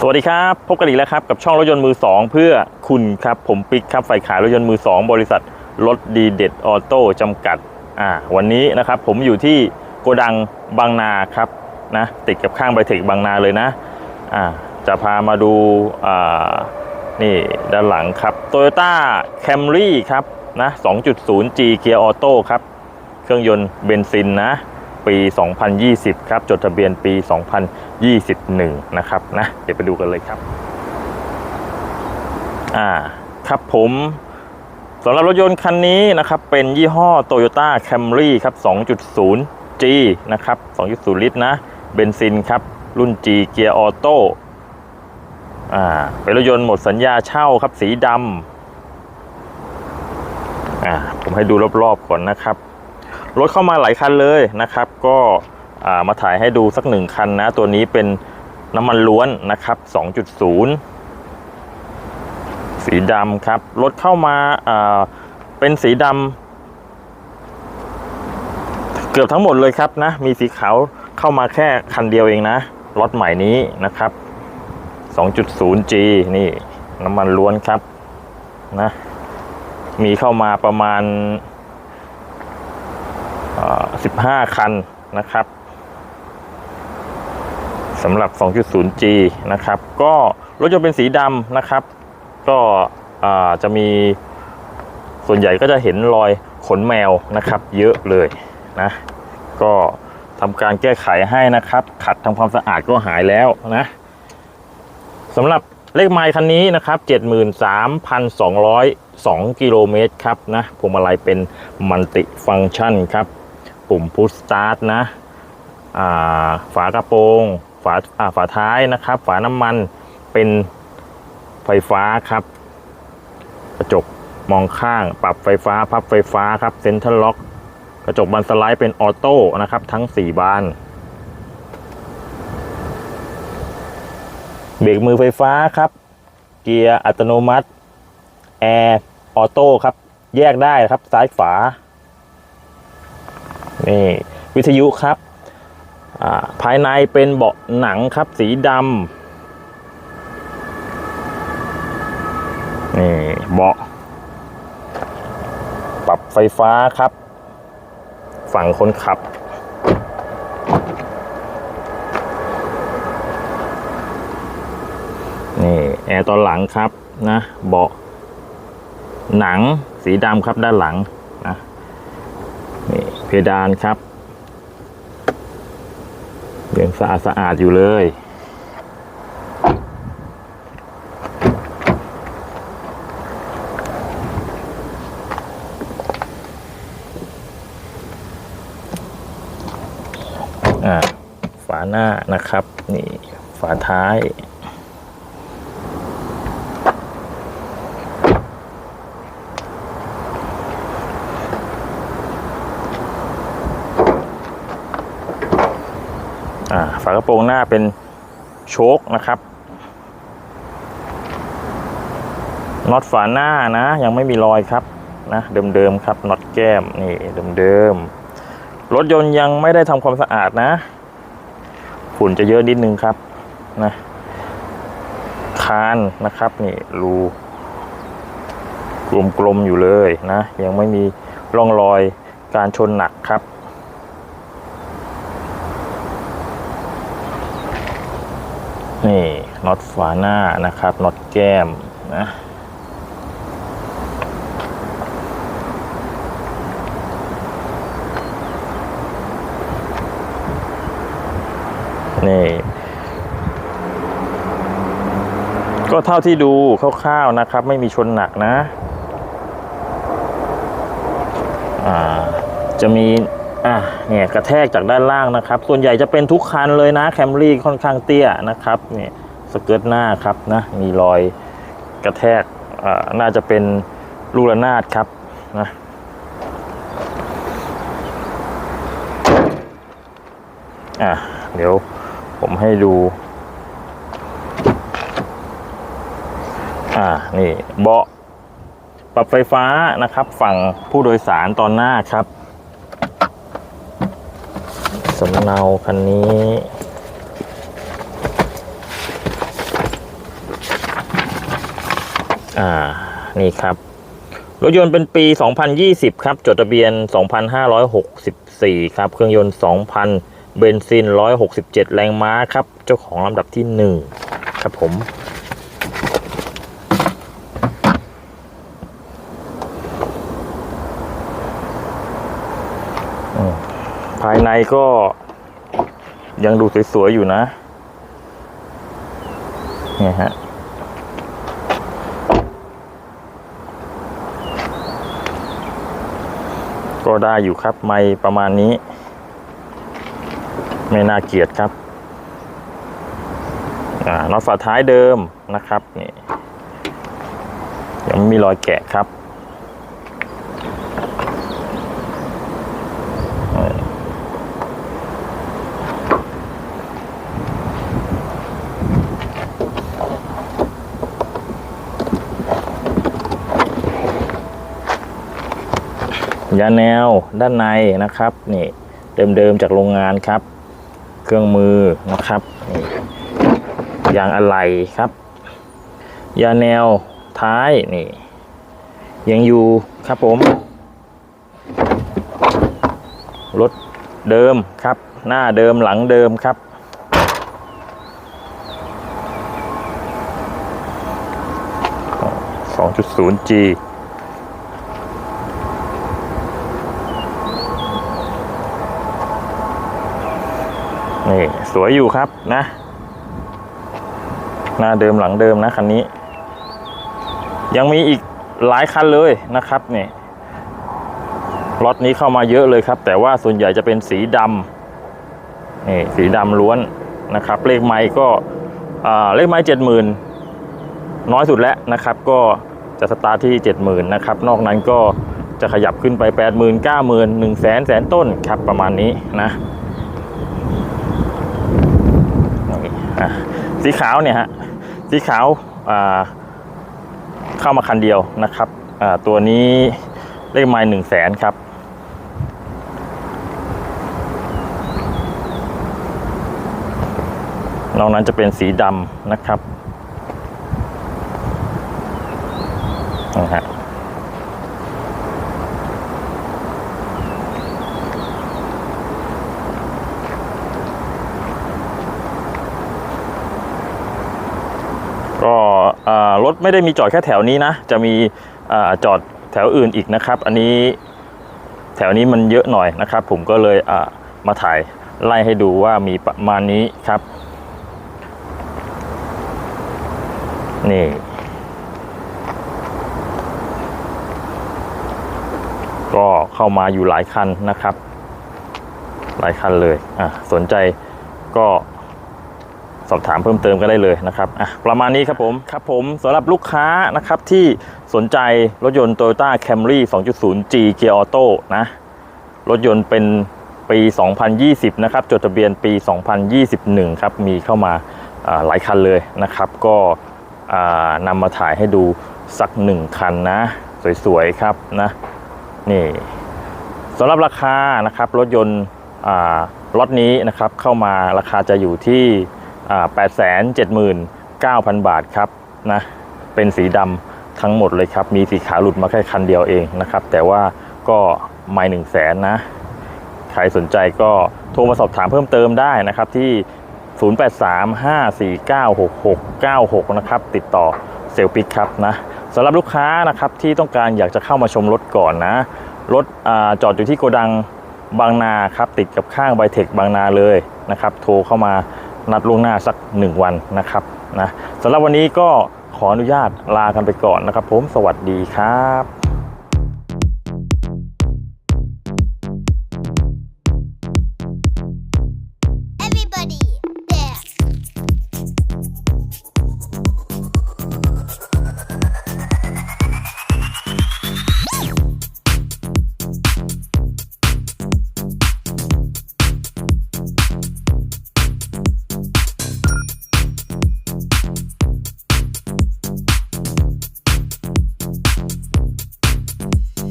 สวัสดีครับ พบกันอีกแล้วครับ กับช่องรถยนต์มือ 2 เพื่อคุณครับ ผมปิ๊กครับฝ่ายขายรถยนต์มือ 2 บริษัทรถดีเด็ดออโต้จำกัดอ่าวันนี้นะครับผมอยู่ที่โกดังบางนาครับนะติดกับข้างไบเทคบางนาเลยนะอ่าจะพามาดูอ่านี่ด้านหลังครับ Toyota Camry ครับนะ 2.0G Gear Auto ครับ เครื่องยนต์เบนซินนะ ปี 2020 ครับ จดทะเบียนปี 2021 นะครับนะ เดี๋ยวไปดูกันเลยครับ อ่า ครับผมสำหรับรถยนต์คันนี้นะครับ เป็นยี่ห้อ Toyota Camry ครับ 2.0G นะครับ 2.0 ลิตรนะ เบนซินครับ รุ่น G เกียร์ออโต้ อ่า เป็นรถยนต์หมดสัญญาเช่าครับ สีดำอ่า ผมให้ดูรอบๆก่อนนะครับ รถเข้ามาหลายคันเลยนะครับ ก็ามาถ่ายให้ดูสักหนึ่งคันนะ ตัวนี้เป็นน้ำมันล้วนนะครับ 2.0 สีดำครับ รถเข้ามาาเป็นสีดำเกือบทั้งหมดเลยครับนะ มีสีขาวเข้ามาแค่คันเดียวเองนะ รถใหม่นี้นะครับ 2.0G นี่น้ำมันล้วนครับนะ มีเข้ามาประมาณ 15 คันนะครับสำหรับ 2.0G นะครับ ก็รถยนต์เป็นสีดำนะครับ ก็จะมีส่วนใหญ่ก็จะเห็นรอยขนแมวนะครับ เยอะเลยนะ ก็ทำการแก้ไขให้นะครับ ขัดทำความสะอาดก็หายแล้วนะสำหรับเลขไมล์คันนี้นะครับ 73,202 กิโลเมตรครับนะพวงมาลัยเป็นมัลติฟังก์ชันครับ ปุ่มพุชสตาร์ทนะฝากระโปรงฝาฝาท้ายนะครับ ฝาน้ำมันเป็นไฟฟ้าครับ กระจกมองข้างปรับไฟฟ้าพับไฟฟ้าครับเซ็นทรัลล็อก กระจกบันสไลด์เป็นออโต้นะครับ ทั้ง 4 บานเบรกมือไฟฟ้าครับ เกียร์อัตโนมัติ แอร์ ออโต้ครับ แยกได้ครับ ซ้ายฝา นี่วิทยุครับ ภายในเป็นเบาะหนังครับสีดำนี่เบาะ ปรับไฟฟ้าครับ ฝั่งคนขับ นี่แอร์ตอนหลังครับนะเบาะหนังสีดำครับด้านหลังนะนี่ เพดานครับยังสะอาดสะอาดอยู่เลย ฝาหน้านะครับ นี่ฝาท้าย ฝากระโปรงหน้าเป็นโชคนะครับน็อตฝาหน้านะ ยังไม่มีรอยครับนะเดิมๆครับน็อตแก้มนี่เดิมๆรถยนต์ยังไม่ได้ทำความสะอาดนะ ฝุ่นจะเยอะนิดนึงครับนะคานนะครับนี่รูกลมๆอยู่เลยนะ ยังไม่มีร่องรอยการชนหนักครับ นี่น็อตฝาหน้านะครับน็อตแก้มนะนี่ก็เท่าที่ดูคร่าวๆนะครับ ไม่มีชนหนักนะอ่าจะมี อะเนี่ยกระแทกจากด้านล่างนะครับ ส่วนใหญ่จะเป็นทุกคันเลยนะแคมรี่ค่อนข้างเตี้ยนะครับเนี่ยสเกิร์ตหน้าครับนะมีรอยกระแทกอ่าน่าจะเป็นลูระนาดครับนะอะเดี๋ยวผมให้ดู อ่านี่เบาะปรับไฟฟ้านะครับ ฝั่งผู้โดยสารตอนหน้าครับ สำเนาคันนี้่า นี่ครับ รถยนต์เป็นปี 2020 ครับ จดทะเบียน 2,564 ครับ เครื่องยนต์ 2,000 เบนซิน 167 แรงม้าครับ เจ้าของลำดับที่ 1 ครับผม ในก็ยังดูสวยๆอยู่นะเนี่ยฮะก็ได้อยู่ครับไม่ประมาณนี้ ไม่น่าเกลียดครับน็อตฝาท้ายเดิมนะครับนี่ยังไม่มีรอยแกะครับ ยาแนวด้านในนะครับนี่เดิมๆจากโรงงานครับ เครื่องมือนะครับนี่ยางอะไหล่ครับยาแนวท้ายนี่ยังอยู่ครับผมรถเดิมครับ หน้าเดิมหลังเดิมครับ 2.0G นี่ สวยอยู่ครับนะ หน้าเดิมหลังเดิมนะคันนี้ ยังมีอีกหลายคันเลยนะครับนี่ล็อตนี้เข้ามาเยอะเลยครับ แต่ว่าส่วนใหญ่จะเป็นสีดำนี่สีดำล้วนนะครับ เลขไม้ก็อ่าเลขไม้เจ็ดหมื่นน้อยสุดแล้วนะครับ ก็จะสตาร์ทที่เจ็ดหมื่นนะครับ นอกนั้นก็จะขยับขึ้นไปแปดหมื่นเก้าหมื่นหนึ่งแสนแสนต้นครับประมาณนี้นะ นี่อะ สีขาวเนี่ยฮะสีขาวาเข้ามาคันเดียวนะครับตัวนี้เลขไม้หนึ่งแสนครับนอกนั้นจะเป็นสีดำนะครับ ก็รถไม่ได้มีจอดแค่แถวนี้นะ จะมีอาจอดแถวอื่นอีกนะครับ อันนี้แถวนี้มันเยอะหน่อยนะครับ ผมก็เลยมาถ่ายไล่ให้ดูว่ามีประมาณนี้ครับ นี่ ก็เข้ามาอยู่หลายคันนะครับ หลายคันเลย อะ สนใจก็ สอบถามเพิ่มเติมก็ได้เลยนะครับอะประมาณนี้ครับผมครับผมสำหรับลูกค้านะครับที่สนใจรถยนต์ Toyota Camry 2.0G Gear Auto นะรถยนต์เป็นปี 2020 นะครับ จดทะเบียนปี 2021 ครับ มีเข้ามาหลายคันเลยนะครับ ก็นำมาถ่ายให้ดูสักหนึ่งคันนะ สวยๆ ครับนะนี่สำหรับราคานะครับ รถยนต์รถนี้นะครับเข้ามาราคาจะอยู่ที่ แปดแสนเจ็ดหมื่นเก้าพันบาทครับนะเป็นสีดำทั้งหมดเลยครับ มีสีขาวหลุดมาแค่คันเดียวเองนะครับ แต่ว่าก็ไม่หนึ่งแสนนะ ใครสนใจก็โทรมาสอบถามเพิ่มเติมได้นะครับที่ 0835496696 นะครับ ติดต่อเซลปิกครับนะสำหรับลูกค้านะครับที่ต้องการอยากจะเข้ามาชมรถก่อนนะ รถอจอดอยู่ที่โกดังบางนาครับ ติดกับข้างไบเทคบางนาเลยนะครับ โทรเข้ามา นัดล่วงหน้าสัก 1 วันนะครับนะสำหรับวันนี้ก็ขออนุญาตลากันไปก่อนนะครับ ผมสวัสดีครับ